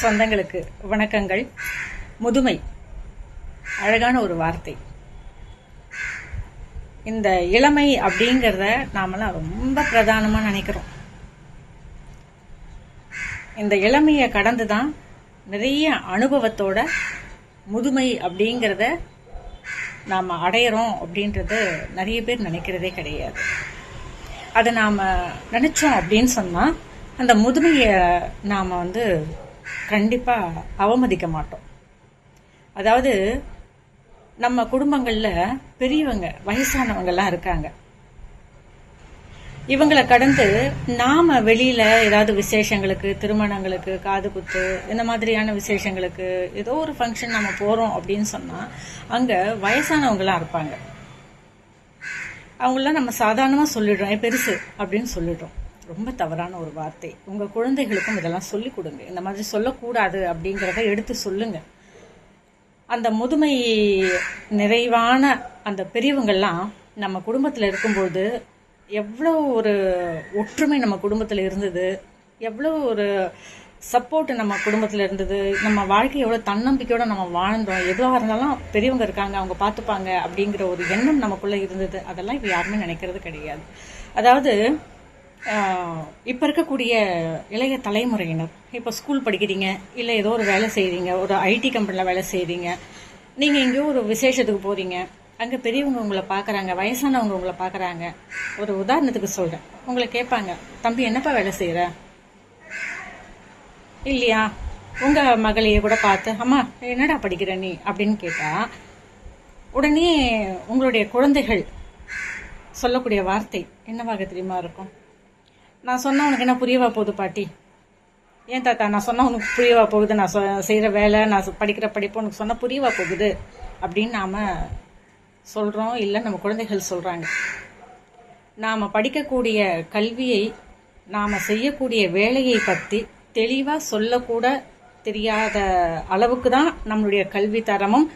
சொந்தங்களுக்கு வணக்கங்கள். முதுமை. அழகான ஒரு வார்த்தை. இந்த இளமை அப்படிங்கிறத நாமெல்லாம் ரொம்ப பிரதானமாக நினைக்கிறோம். இந்த இளமையை கடந்து தான் நிறைய அனுபவத்தோட முதுமை அப்படிங்கிறத நாம் அடையிறோம் அப்படின்றது நிறைய பேர் நினைக்கிறதே கிடையாது. அதை நாம் நினச்சோம் அப்படின்னு சொன்னால் அந்த முதுமையை நாம் வந்து கண்டிப்பாக அவமதிக்க மாட்டோம். அதாவது நம்ம குடும்பங்களில் பெரியவங்க வயசானவங்கெல்லாம் இருக்காங்க. இவங்களை கடந்து நாம வெளியில ஏதாவது விசேஷங்களுக்கு திருமணங்களுக்கு காது குத்து இந்த மாதிரியான விசேஷங்களுக்கு ஏதோ ஒரு ஃபங்க்ஷன் நம்ம போறோம் அப்படின்னு சொன்னா அங்க வயசானவங்களாம் இருப்பாங்க. அவங்களாம் நம்ம சாதாரணமாக சொல்லிடுறோம் பெருசு அப்படின்னு சொல்லிடுறோம். ரொம்ப தவறான ஒரு வார்த்தை. உங்கள் குழந்தைகளுக்கும் இதெல்லாம் சொல்லிக் கொடுங்க. இந்த மாதிரி சொல்லக்கூடாது அப்படிங்கிறத எடுத்து சொல்லுங்க. அந்த முதுமை நிறைவான அந்த பெரியவங்கள்லாம் நம்ம குடும்பத்தில் இருக்கும்போது எவ்வளோ ஒரு ஒற்றுமை நம்ம குடும்பத்தில் இருந்தது. எவ்வளோ ஒரு சப்போர்ட் நம்ம குடும்பத்தில் இருந்தது. நம்ம வாழ்க்கை எவ்வளோ தன்னம்பிக்கையோடு நம்ம வாழ்ந்தோம். எதுவாக இருந்தாலும் பெரியவங்க இருக்காங்க அவங்க பார்த்துப்பாங்க அப்படிங்கிற ஒரு எண்ணம் நமக்குள்ளே இருந்தது. அதெல்லாம் இப்போ யாருமே நினைக்கிறது கிடையாது. அதாவது இப்போ இருக்கக்கூடிய இளைய தலைமுறையினர் இப்போ ஸ்கூல் படிக்கிறீங்க இல்லை ஏதோ ஒரு வேலை செய்கிறீங்க ஒரு ஐடி கம்பெனியில் வேலை செய்கிறீங்க நீங்கள் எங்கேயோ ஒரு விசேஷத்துக்கு போகிறீங்க அங்கே பெரியவங்க உங்களை பார்க்குறாங்க வயசானவங்க உங்களை பார்க்குறாங்க ஒரு உதாரணத்துக்கு சொல்கிறேன் உங்களை கேட்பாங்க தம்பி என்னப்பா வேலை செய்கிற இல்லையா உங்கள் மகளையே கூட பார்த்து அம்மா என்னடா படிக்கிற நீ? அப்படின்னு கேட்டால் உடனே உங்களுடைய குழந்தைகள் சொல்லக்கூடிய வார்த்தை என்னவாக தெரியுமா இருக்கும்? நான் சொன்னால் உனக்கு என்ன புரியவா போகுது பாட்டி? ஏன் தாத்தா நான் சொன்னால் உனக்கு புரியவா போகுது? நான் சொ- செய்கிற வேலை நான் படிக்கிற படிப்பு உனக்கு சொன்னால் புரியவா போகுது? அப்படின்னு நாம் சொல்கிறோம் இல்லை நம்ம குழந்தைகள் சொல்கிறாங்க நாம் படிக்கக்கூடிய கல்வியை நாம் செய்யக்கூடிய வேலையை பற்றி தெளிவாக சொல்லக்கூட தெரியாத அளவுக்கு தான் நம்மளுடைய கல்வி தரமும்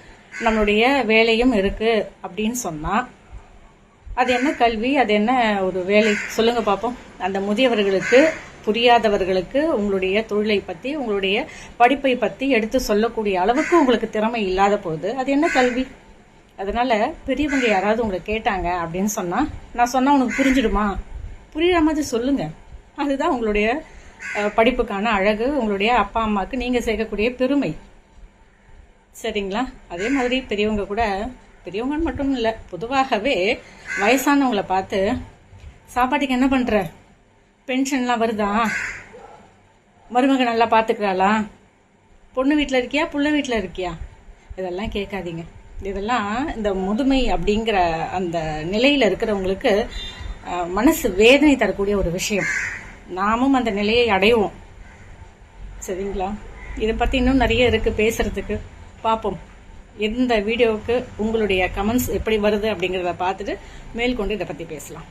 நம்மளுடைய வேலையும் இருக்குது அப்படின்னு சொன்னால் அது என்ன கல்வி? அது என்ன ஒரு வேலை? சொல்லுங்க பார்ப்போம் அந்த முதியவர்களுக்கு புரியாதவர்களுக்கு உங்களுடைய தொழிலை பத்தி உங்களுடைய படிப்பை பத்தி எடுத்து சொல்லக்கூடிய அளவுக்கு உங்களுக்கு திறமை இல்லாத போது அது என்ன கல்வி? அதனால பெரியவங்க யாராவது உங்களை கேட்டாங்க அப்படின்னு சொன்னா நான் சொன்னா உனக்கு புரிஞ்சிடுமா? புரியுற மாதிரி சொல்லுங்க. அதுதான் உங்களுடைய படிப்புக்கான அழகு உங்களுடைய அப்பா அம்மாவுக்கு நீங்க சேர்க்கக்கூடிய பெருமை. சரிங்களா? அதே மாதிரி பெரியவங்க கூட பெரியவங்கன்னு மட்டும் இல்லை பொதுவாகவே வயசானவங்களை பார்த்து சாப்பாட்டுக்கு என்ன பண்ற? பென்ஷன்லாம் வருதா? மருமக நல்லா பார்த்துக்கிறாளா பொண்ணு வீட்டில் இருக்கியா? புள்ள வீட்டில் இருக்கியா? இதெல்லாம் கேட்காதீங்க. இதெல்லாம் இந்த முதுமை அப்படிங்கிற அந்த நிலையில் இருக்கிறவங்களுக்கு மனசு வேதனை தரக்கூடிய ஒரு விஷயம். நாமும் அந்த நிலையை அடைவோம். சரிங்களா? இதை பற்றி இன்னும் நிறைய இருக்குது பேசுகிறதுக்கு பார்ப்போம். இந்த வீடியோவுக்கு உங்களுடைய கமெண்ட்ஸ் எப்படி வருது அப்படிங்கிறத பார்த்துட்டு மேற்கொண்டு இதை பற்றி பேசலாம்.